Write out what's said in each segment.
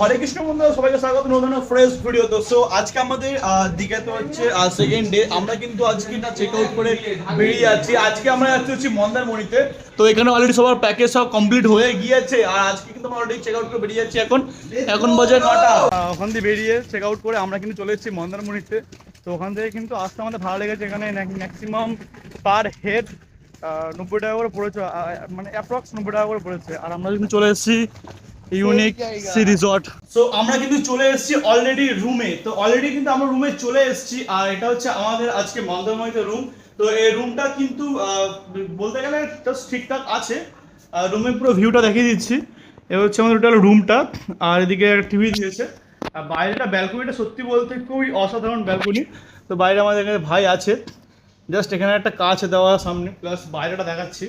হরে কৃষ্ণ বন্ধুরা, সবাইকে স্বাগত, নতুন ফ্রেশ ভিডিও তো সো আজকে আমাদের দীঘাতে হচ্ছে সেকেন্ড ডে আমরা কিন্তু আজকে না চেক আউট করে বেরিয়ে যাচ্ছি আজকে আমরা যাচ্ছি হচ্ছে মন্দারমণিতে। তো এখানে অলরেডি সবার প্যাকেজ সব কমপ্লিট হয়ে গিয়েছে। আর আজকে কিন্তু আমরা অলরেডি চেক আউট করে বেরিয়ে যাচ্ছি এখন। এখন বাজে নটা। ওখান দিয়ে বেরিয়ে চেক আউট করে আমরা কিন্তু চলে এসেছি মন্দারমণিতে। তো ওখান থেকে কিন্তু আসতে আমাদের ভালো লেগেছে। এখানে ম্যাক্সিমাম পার হেড নব্বই টাকা করে পড়েছে। মানে অ্যাপ্রক্স নব্বই টাকা করে পড়েছে। আর আমরা কিন্তু চলে এসেছি ইউনিক সি রিসর্ট সো আমরা কিন্তু চলে এসেছি অলরেডি রুমে তো অলরেডি কিন্তু আমরা রুমে চলে এসেছি। আর এটা হচ্ছে আমাদের আজকে মন্দারমণিতে রুম তো এই রুমটা কিন্তু আহ, বলতে গেলে জাস্ট ঠিকঠাক আছে। রুমের পুরো ভিউটা দেখিয়ে দিচ্ছি। এ হচ্ছে আমাদের টোটাল রুমটা আর এদিকে একটা টিভি দিয়েছে। আর বাইরেটা ব্যালকনিটা সত্যি বলতে খুবই অসাধারণ ব্যালকনি তো বাইরে আমাদের এখানে ভাই আছে। জাস্ট এখানে একটা কাচ দেওয়া সামনে। প্লাস বাইরেটা দেখাচ্ছি।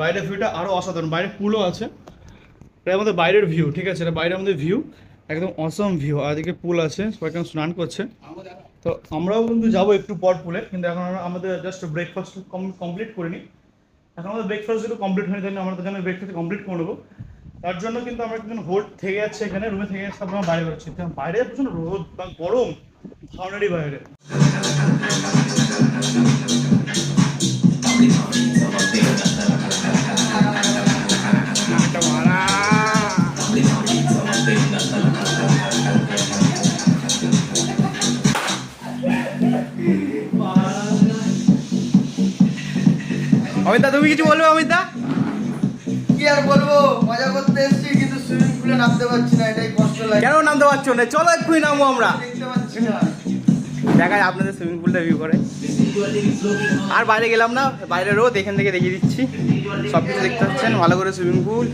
বাইরের ভিউটা আরও অসাধারণ। বাইরে পুলও আছে। এটা আমাদের বাইরের ভিউ ঠিক আছে? এটা বাইরে আমাদের ভিউ একদম অসম ভিউ আর এদিকে পুল আছে, সবাই এখন স্নান করছে? তো আমরাও কিন্তু যাব একটু পর পুলে কিন্তু এখন আমাদের জাস্ট ব্রেকফাস্ট কমপ্লিট করিনি। এখন আমাদের ব্রেকফাস্ট যেটা কমপ্লিট হয়নি তাই আমরা জন্য ব্রেকফাস্ট কমপ্লিট করে নেব। তার জন্য কিন্তু আমরা কিন্তু হোট থেকে যাচ্ছে এখানে রুমে থেকে যাচ্ছে আমরা বাইরে বেরোচ্ছি। তো বাইরে প্রচণ্ড রোদ বা গরম ধারণারই বাইরে। অমিতা তুমি কিছু বলবে অমিতা? কি আর বলব? মজা করতে এসেছি কিন্তু সুইমিং পুলে নামতে পারছি না এটাই কষ্ট লাগে। কেন নামতে পারছ না? চলো এক্ষুনি নামবো আমরা। দেখায় দেখা যায় আপনাদের সুইমিং পুলটা ভিউ করে। আর বাইরে গেলাম না বাইরে রোদ এখান থেকে দেখিয়ে দিচ্ছি। সব কিছু দেখতে পাচ্ছেন ভালো করে swimming pool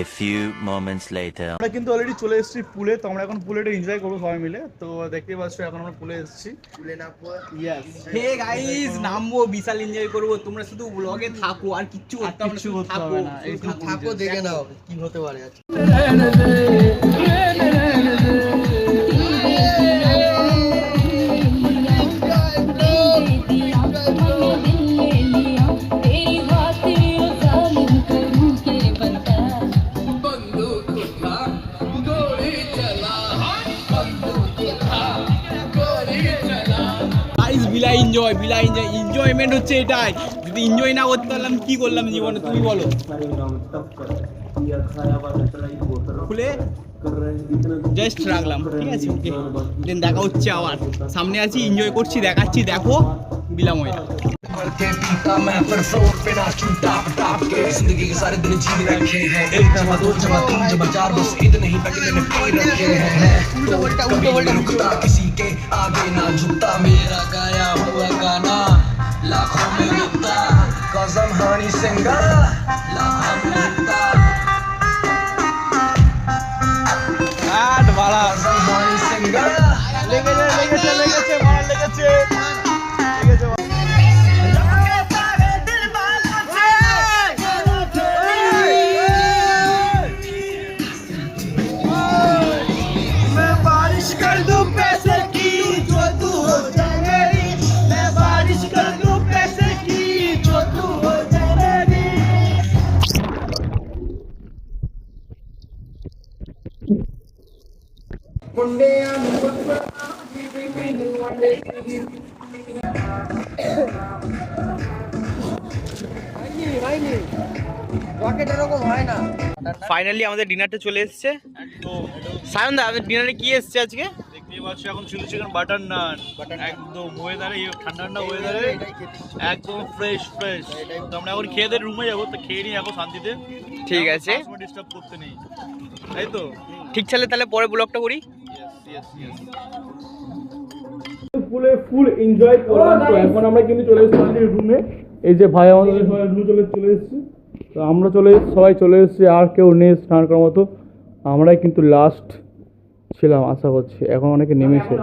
A few moments later. আমরা কিন্তু অলরেডি চলে এসেছি পুলে তো আমরা এখন পুলেটা এনজয় করব সবাই মিলে। তো দেখতে পাচ্ছ এখন আমরা পুলে এসেছি। পুলে নামবো। ইয়েস হে গাইস নামবো বিশাল এনজয় করব। তোমরা শুধু ব্লগে থাকো আর কিচ্ছু করতে না, হবে না, থাকো দেখে নাও কি হতে পারে আজকে। এনজয় বিলা এনজয় এনজয়মেন্ট হচ্ছে এটাই। যদি এনজয় না করতে পারলাম, কি করলাম জীবনে? তুমি বলো। খুলে? জাস্ট রাখলাম, ঠিক আছে ওকে দেন দেখা হচ্ছে আবার। সামনে আছি এনজয় করছি, দেখাচ্ছি, দেখো भर के पीता। मैं पर फ्लोर पे नाचूं टाप टाप के। ज़िंदगी के सारे दिन जी रखे हैं। एक जमा दो जमा तीन जमा चार बस इतने ही पैकेट में पी रखे हैं। तो कभी नहीं रुकता किसी के आगे ना झुकता। मेरा गाया हुआ गाना लाखों में बिकता cause I'm honey singer लाखों में बिकता आठ वाला cause I'm honey singer लेके चल लेके चल लेके चल लेके चल। ফাইনালি আমাদের ডিনারটা চলে এসেছে। সায়ন দা আমাদের ডিনারে কি এসেছে আজকে? দেখতেই পাচ্ছ এখন চিলি চিকেন বাটার নান। একদম ওয়েদারে ঠান্ডা ঠান্ডা ওয়েদারে একদম ফ্রেশ ফ্রেশ তো আমরা এখন খেয়ে দিয়ে রুমে যাব তো খেয়ে নিই এখন শান্তিতে। ঠিক আছে। ডিস্টার্ব করতে নেই। তাই তো? ঠিক ছেলে তাহলে পরে ব্লগটা করি। ফুলে ফুল এনজয় করলাম। তো এখন আমরা কিন্তু চলে এসেছি রুমে এই যে ভাই আমাদের সবাই রুমে চলে চলে এসেছি। তো আমরা চলে সবাই চলে এসেছি, আর কেউ নেই স্নান করার মতো। আমরাই কিন্তু লাস্ট ছিলাম, আশা করছি। এখন অনেকে নেমেছে।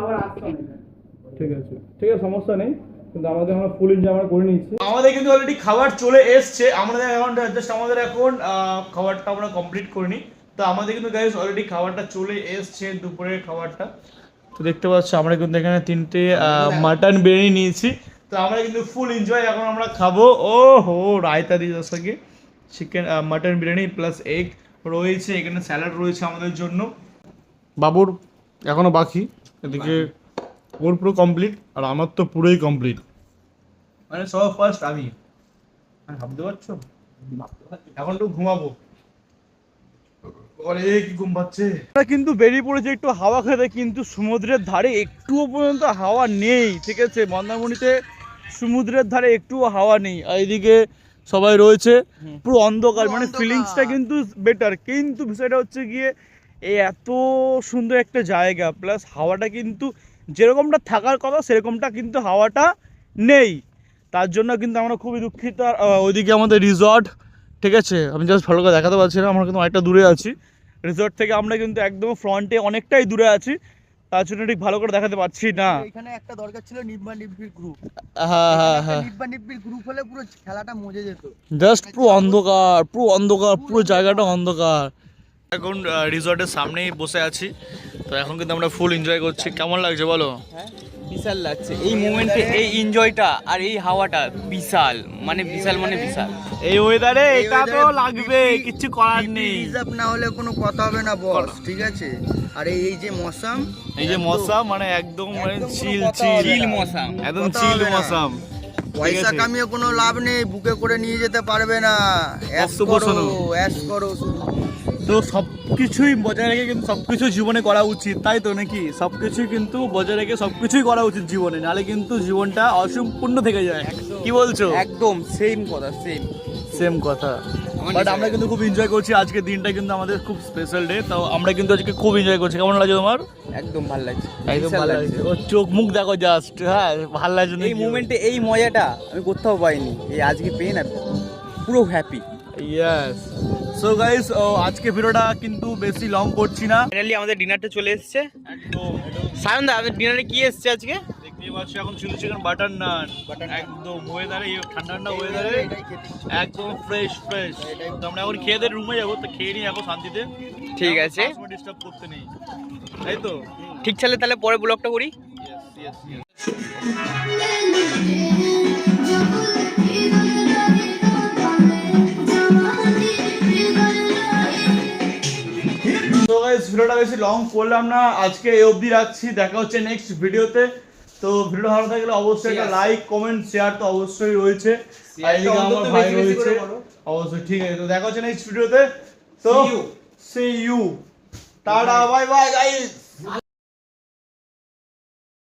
ঠিক আছে। ঠিক আছে, সমস্যা নেই। কিন্তু আমাদের আমরা ফুল এনজয় আমরা করে নিচ্ছি আমাদের কিন্তু অলরেডি খাবার চলে এসছে। আমাদের এখন জাস্ট আমাদের এখন খাবারটা আমরা কমপ্লিট করিনি। তো আমাদের কিন্তু গাইস অলরেডি খাবারটা চলে এসছে দুপুরের খাবারটা। তো দেখতে পাচ্ছ আমরা কিন্তু এখানে তিনটে মাটন বিরিয়ানি নিয়েছি। তো আমরা কিন্তু ফুল এনজয় এখন আমরা খাব। ও হো রায়তা দিয়ে সঙ্গে chicken mutton biryani plus egg রয়েছে এখানে স্যালাড রয়েছে আমাদের জন্য। বাবুর এখনও বাকি এদিকে ওর পুরো কমপ্লিট আর আমার তো পুরোই কমপ্লিট মানে সব ফার্স্ট আমি। মানে ভাবতে পারছ? এখন তো ঘুমাবো। ঘুম পাচ্ছে? কিন্তু বেরিয়ে পড়েছে একটু হাওয়া খেতে কিন্তু সমুদ্রের ধারে একটুও পর্যন্ত হাওয়া নেই ঠিক আছে? মন্দারমণিতে সমুদ্রের ধারে একটুও হাওয়া নেই আর এদিকে সবাই রয়েছে। পুরো অন্ধকার মানে ফিলিংসটা কিন্তু বেটার কিন্তু বিষয়টা হচ্ছে গিয়ে এই এত সুন্দর একটা জায়গা প্লাস হাওয়াটা কিন্তু যেরকমটা থাকার কথা সেরকমটা কিন্তু হাওয়াটা নেই। তার জন্য কিন্তু আমরা খুবই দুঃখিত আর ওইদিকে আমাদের রিসর্ট ঠিক আছে? আমি জাস্ট ভালো করে দেখাতে পারছি না আমরা কিন্তু অনেকটা দূরে আছি। রিসর্ট থেকে আমরা কিন্তু একদম ফ্রন্টে অনেকটাই দূরে আছি। তার জন্য ঠিক ভালো করে দেখাতে পারছি না। এখানে একটা দরকার ছিল নিব্বা নিব্বির গ্রুপ হ্যাঁ হ্যাঁ হ্যাঁ। নিব্বা নিব্বির গ্রুপ হলে পুরো খেলাটা মজে যেত। জাস্ট পুরো অন্ধকার পুরো অন্ধকার পুরো জায়গাটা অন্ধকার। এখন রিসর্টের সামনেই বসে আছি। তো এখন কিন্তু আমরা ফুল এনজয় করছি। কেমন লাগছে বলো? হ্যাঁ? বিশাল লাগছে। এই মোমেন্টে এই এনজয়টা আর এই হাওয়াটা বিশাল মানে বিশাল মানে বিশাল। এই ওয়েদারে এটা তো লাগবে কিচ্ছু করার নেই। রিজার্ভ না হলে কোনো কথা হবে না বস ঠিক আছে? আর এই এই যে মৌসুম এই যে মশা মানে একদম মানে চিল চিল না। একদম চিল। মশাম পয়সা কামিয়ে কোনো লাভ নেই বুকে করে নিয়ে যেতে পারবে না। অ্যাশ করো। অ্যাশ করো তো সব কিছুই বজায় রেখে কিন্তু সব কিছু জীবনে করা উচিত তাই তো নাকি? সব কিছুই কিন্তু বজায় রেখে সব কিছুই করা উচিত জীবনে নাহলে কিন্তু জীবনটা অসম্পূর্ণ থেকে যায়। কি বলছো? একদম সেম কথা সেম সেম কথা। বাট আমরা কিন্তু খুব এনজয় করছি আজকে দিনটা কিন্তু আমাদের খুব স্পেশাল ডে তো আমরা কিন্তু আজকে খুব এনজয় করছি। কেমন লাগছে তোমার? একদম ভালো লাগছে। একদম ভালো লাগছে। ও চোখ মুখ দেখো জাস্ট হ্যাঁ ভালো লাগছে এই মোমেন্টে এই মজাটা আমি কোথাও পাইনি। এই আজকে পেয়ে না পুরো হ্যাপি ইয়েস সো গাইস আজকে ভিডিওটা কিন্তু বেশি লং করছি না। ফাইনালি আমাদের ডিনারটা চলে এসেছে। সায়ন দা আমাদের ডিনারে কি এসেছে আজকে? দেখতেই পাচ্ছি এখন চিলি চিকেন বাটার নান। একদম ওয়েদারে ঠান্ডা ঠান্ডা ওয়েদারে একদম ফ্রেশ ফ্রেশ তো আমরা এখন খেয়ে দিয়ে রুমে যাব তো খেয়ে নিই এখন শান্তিতে। ঠিক আছে। ডিস্টার্ব করতে নেই। তাই তো? ঠিক চলে তাহলে পরে ব্লগটা করি। ইয়েস ইয়েস বেশি লং করলাম না আজকে এই অবধি রাখছি দেখা হচ্ছে নেক্সট ভিডিওতে তো ভিডিও ভালো থাকলে অবশ্যই একটা লাইক কমেন্ট শেয়ার তো অবশ্যই রয়েছে। আমার ভাই রয়েছে। অবশ্যই ঠিক আছে তো দেখা হচ্ছে নেক্সট ভিডিওতে তো see you tata bye bye guys